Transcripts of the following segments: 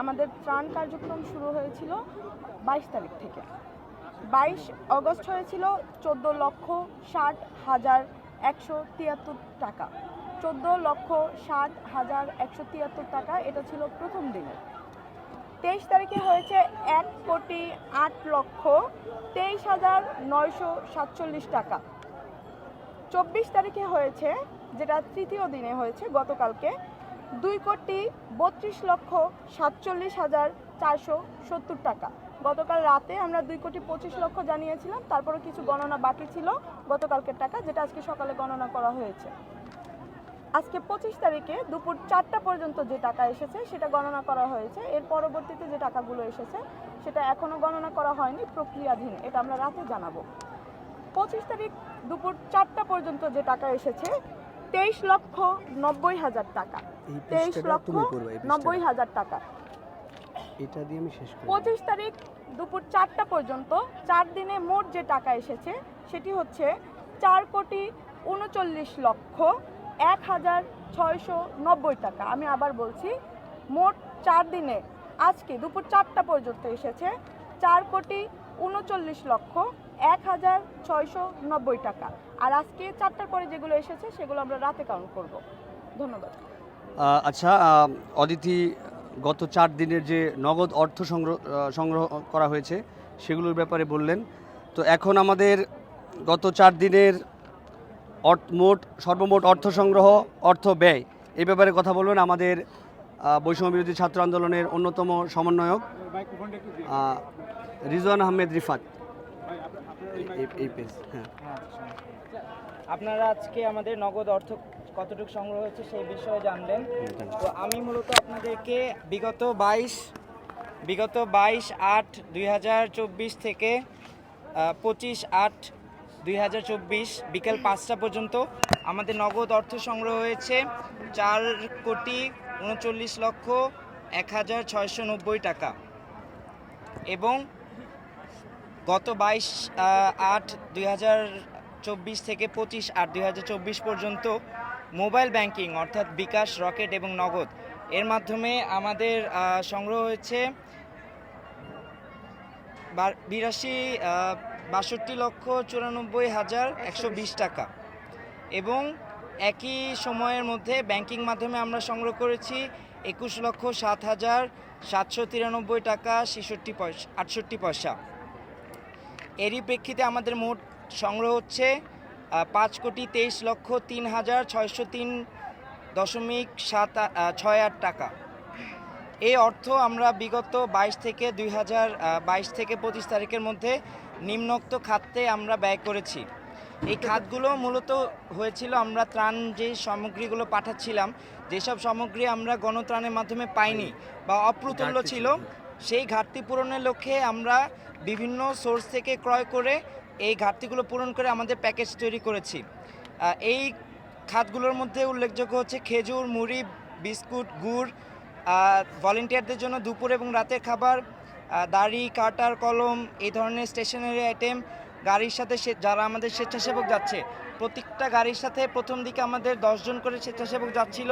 আমাদের ত্রাণ কার্যক্রম শুরু হয়েছিল বাইশ তারিখ থেকে। বাইশ অগস্ট হয়েছিল চোদ্দ লক্ষ ষাট হাজার একশো তিয়াত্তর টাকা। চোদ্দ লক্ষ ষাট হাজার একশো তিয়াত্তর টাকা, এটা ছিল প্রথম দিনে। তেইশ তারিখে হয়েছে এক কোটি আট লক্ষ তেইশ হাজার নয়শো সাতচল্লিশ টাকা। চব্বিশ তারিখে হয়েছে, যেটা তৃতীয় দিনে হয়েছে গতকালকে দুই কোটি বত্রিশ লক্ষ সাতচল্লিশ হাজার চারশো সত্তর টাকা। গতকাল রাতে আমরা দুই কোটি পঁচিশ লক্ষ জানিয়েছিলাম, তারপরে কিছু গণনা বাকি ছিল গতকালকের টাকা, যেটা আজকে সকালে গণনা করা হয়েছে। আজকে পঁচিশ তারিখে দুপুর চারটা পর্যন্ত যে টাকা এসেছে, সেটা গণনা করা হয়েছে। এর পরবর্তীতে যে টাকাগুলো এসেছে, সেটা এখনও গণনা করা হয়নি, প্রক্রিয়াধীন, এটা আমরা রাতে জানাব। পঁচিশ তারিখ দুপুর চারটা পর্যন্ত যে টাকা এসেছে তেইশ লক্ষ নব্বই হাজার টাকা। তেইশ লক্ষ নব্বই হাজার টাকা। এটা দিয়ে আমি শেষ পঁচিশ তারিখ দুপুর চারটা পর্যন্ত চার দিনে মোট যে টাকা এসেছে সেটি হচ্ছে চার কোটি উনচল্লিশ লক্ষ এক হাজার ছয়শো নব্বই টাকা। আমি আবার বলছি মোট চার দিনে আজকে দুপুর চারটা পর্যন্ত এসেছে চার কোটি উনচল্লিশ লক্ষ এক হাজার ছয়শো নব্বই টাকা। আর আজকে চারটার পরে যেগুলো এসেছে, সেগুলো আমরা রাতে কাউন্ট করব। ধন্যবাদ। আচ্ছা অদিতি, গত চার দিনের যে নগদ অর্থ সংগ্রহ সংগ্রহ করা হয়েছে, সেগুলোর ব্যাপারে বললেন। তো এখন আমাদের গত চার দিনের মোট, সর্বমোট অর্থ সংগ্রহ, অর্থ ব্যয়, এই ব্যাপারে কথা বলবেন আমাদের বৈষম্য বিরোধী ছাত্র আন্দোলনের অন্যতম সমন্বয়ক। রিজওয়ান আহমেদ রিফাত। এই- পেজ হ্যাঁ। আপনারা আজকে আমাদের নগদ অর্থ কতটুকু সংগ্রহ হয়েছে সেই বিষয়ে জানলেন। তো আমি মূলত আপনাদেরকে বিগত বাইশ বিগত বাইশ আট দুই হাজার চব্বিশ থেকে পঁচিশ আট দুই হাজার চব্বিশ বিকেল পাঁচটা পর্যন্ত আমাদের নগদ অর্থ সংগ্রহ হয়েছে চার কোটি উনচল্লিশ লক্ষ এক হাজার ছয়শো নব্বই টাকা। এবং গত বাইশ আট দুই চব্বিশ থেকে পঁচিশ আট দুই চব্বিশ পর্যন্ত মোবাইল ব্যাংকিং, অর্থাৎ বিকাশ, রকেট এবং নগদ, এর মাধ্যমে আমাদের সংগ্রহ হয়েছে বিরাশি বাষট্টি লক্ষ চুরানব্বই হাজার একশো বিশ টাকা। এবং একই সময়ের মধ্যে ব্যাংকিং মাধ্যমে আমরা সংগ্রহ করেছি একুশ লক্ষ সাত হাজার সাতশো তিরানব্বই টাকা ছেষট্টি পয়সা, আটষট্টি পয়সা। এরই প্রেক্ষিতে আমাদের মোট সংগ্রহ হচ্ছে পাঁচ কোটি তেইশ লক্ষ তিন হাজার ছয়শো তিন দশমিক সাত ছয় আট টাকা। এই অর্থ আমরা বিগত বাইশ থেকে দুই হাজার বাইশ থেকে পঁচিশ তারিখের মধ্যে নিম্নোক্ত খাতে আমরা ব্যয় করেছি। এই খাতগুলো মূলত হয়েছিল আমরা ত্রাণ যে সামগ্রীগুলো পাঠাচ্ছিলাম যেসব সামগ্রী আমরা গণত্রাণের মাধ্যমে পাইনি বা অপ্রতুল্য ছিল সেই ঘাটতি পূরণের লক্ষ্যে আমরা বিভিন্ন সোর্স থেকে ক্রয় করে এই ঘাটতিগুলো পূরণ করে আমাদের প্যাকেজ তৈরি করেছি। এই খাতগুলোর মধ্যে উল্লেখযোগ্য হচ্ছে খেজুর, মুড়ি, বিস্কুট, গুড় ভলেন্টিয়ারদের জন্য দুপুর এবং রাতের খাবার দাড়ি, কাটার কলম, এই ধরনের স্টেশনারি আইটেম গাড়ির সাথে যারা আমাদের স্বেচ্ছাসেবক যাচ্ছে। প্রত্যেকটা গাড়ির সাথে প্রথম দিকে আমাদের দশজন করে স্বেচ্ছাসেবক যাচ্ছিল,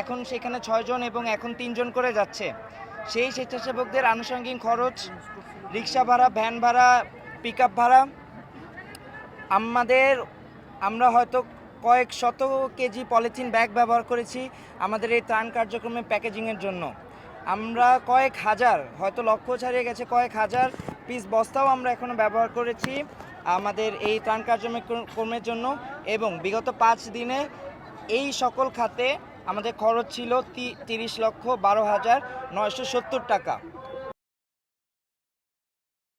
এখন সেখানে ছয়জন এবং এখন তিনজন করে যাচ্ছে। সেই স্বেচ্ছাসেবকদের আনুষঙ্গিক খরচ, রিক্সা ভাড়া, ভ্যান ভাড়া পিক ভাড়া, আমাদের, আমরা হয়তো কয়েক শত কেজি পলিথিন ব্যাগ ব্যবহার করেছি আমাদের এই ত্রাণ কার্যক্রমে প্যাকেজিংয়ের জন্য। আমরা কয়েক হাজার, হয়তো লক্ষ্য ছাড়িয়ে গেছে কয়েক হাজার পিস বস্তাও আমরা এখনও ব্যবহার করেছি আমাদের এই ত্রাণ কার্যক্রমের জন্য এবং বিগত পাঁচ দিনে এই সকল খাতে আমাদের খরচ ছিল তিরিশ লক্ষ বারো হাজার নয়শো সত্তর টাকা।